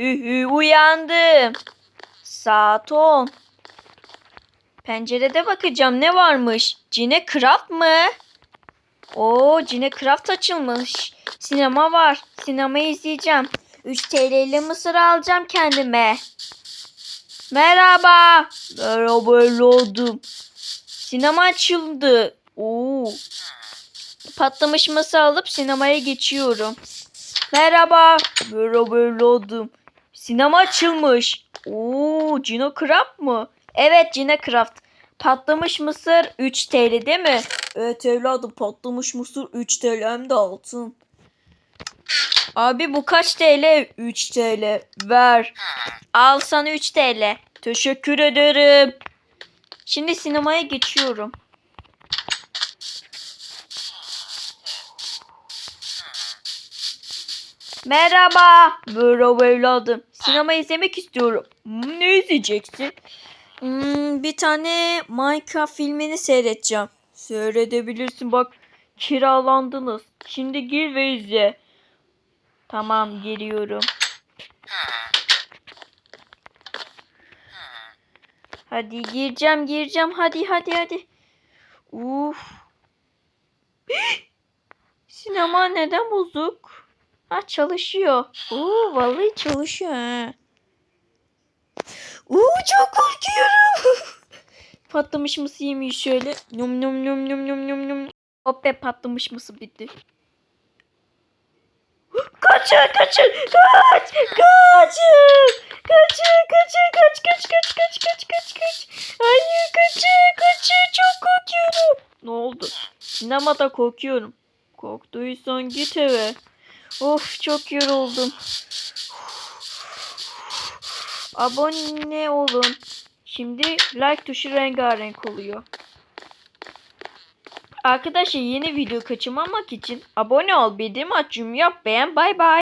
hü uyandım. Saat 10. Pencerede bakacağım ne varmış? Cine Craft mı? Oo Cine Craft açılmış. Sinema var. Sinemayı izleyeceğim. 3 TL'li mısır alacağım kendime. Merhaba. Merhaba evladım. Sinema açıldı. Oo. Patlamış mısır alıp sinemaya geçiyorum. Merhaba. Merhaba evladım. Sinema açılmış. Oo, Cino Craft mı? Evet Cino Craft. Patlamış mısır 3 TL değil mi? Evet evladım patlamış mısır 3 TL hem de altın. Abi bu kaç TL? 3 TL. Ver. Al sana 3 TL. Teşekkür ederim. Şimdi sinemaya geçiyorum. Merhaba. Merhaba evladım. Sinema izlemek istiyorum. Ne izleyeceksin? Hmm, bir tane Minecraft filmini seyredeceğim. Seyredebilirsin bak. Kiralandınız. Şimdi gir ve izle. Tamam geliyorum. Hadi gireceğim gireceğim. Hadi hadi hadi. Uf. Sinema neden bozuk? Ha çalışıyor. Oo vallahi çalışıyor ha. Oo çok korkuyorum. patlamış mısır yemeği şöyle. Num num num num num num num. Hop be patlamış mısır bitti. Kaçın kaçın kaç kaçın kaçın kaçın kaç kaç kaç kaç kaç kaç kaç hayır kaçın kaçın çok korkuyorum ne oldu sinemada korkuyorum korktuysan git eve of çok yoruldum. Abone olun. Şimdi like tuşu rengarenk oluyor. Arkadaşlar yeni video kaçırmamak için abone ol, bildirim aç, yorum yap, beğen, bay bay.